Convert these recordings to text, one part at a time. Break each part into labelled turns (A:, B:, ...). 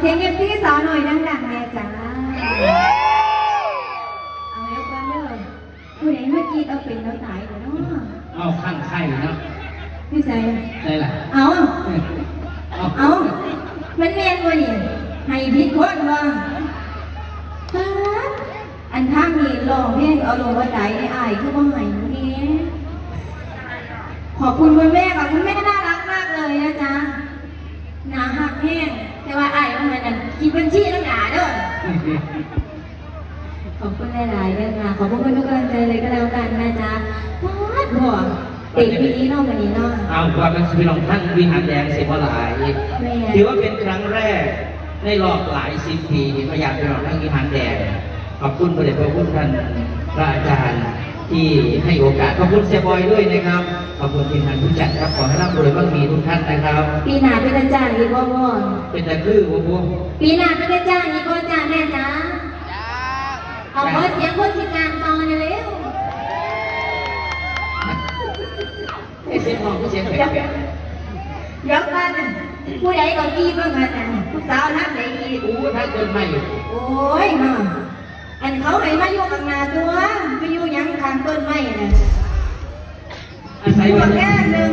A: เสียงเอฟซีสาวหน่อยดังๆแม่จ้าเอาแล้วกันเด้อผู้ใดเมื่อกี้เอาเป็นเอาตายเนาะ
B: เอาข้างไข่เนาะ
A: พี่ใส่
B: ใช่ล่ะ
A: เอา
B: เอา
A: เอามันเมียนวะนี่ให้ผิดคนว่าป๊าดอันข้างนี้ลองเพลงเอาลงว่าใดในอายคือว่าไห้นี่ขอบคุณคุณแม่ค่ะคุณแม่น่ารักมากเลยนะจ๊ะหนาหักแห้งแต่ว่าอายมันนั่นคิดบัญชีแล้วหนาเด้อ ขอบคุณหลายๆเด้อค่ะขอบคุณทุกกำลังใจเลยก็แล้วกันนะจ๊ะป๊าดบ่ติดปีนี้เนอกวันนี้เนาะ
B: เอาความเป็นพี่น้องท่านวิหารแดงสิบหลาย
A: แม่
B: ถือว่าเป็นครั้งแรกในรอบหลายสิบปีที่พยายามพี่น้องทั้งวิหารแดงขอบคุณพระเดชพระคุณท่านพระอาจารย์ ที่ให้โอกาสขอบคุณเสียบอยด้วยนะครับขอบคุณทีมงานผู้จัดครับขอให้ร่ำรวยบ้างมีทุกท่านนะครับ
A: ปีหน้าเป็นอาจารย์อีกบ่พ่อ
B: เป็นแต่คือวัววัว
A: ปีหน้าเป็นอาจารย์อีกบ่จ้าแม่จ้าเอาขอเสียงคนสิกลางตอนเร็ว
B: เอ้ยเสียงหองก็เสียงแปลก
A: เดี๋ยวกันผู้ใดก็กีเบิ่งกันน่ะผู้สาวทักไหนกี
B: ๆอู้ท่านเดินไม่
A: โอ้ยมา อันเขาให้มาอยู่ข้างหน้าตัวไปอยู่หยังข้างต้นไม้น่ะ
B: อาศัย
A: พว
B: วัน
A: กแก่หนึง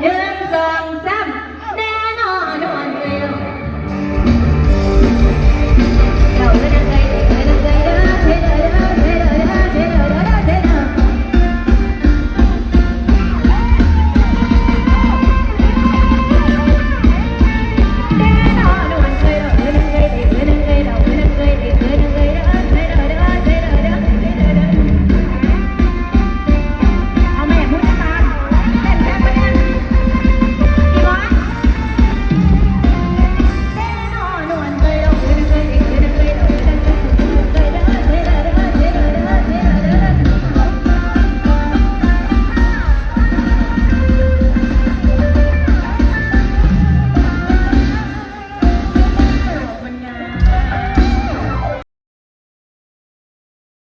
B: ห
A: นึ่งสองสาม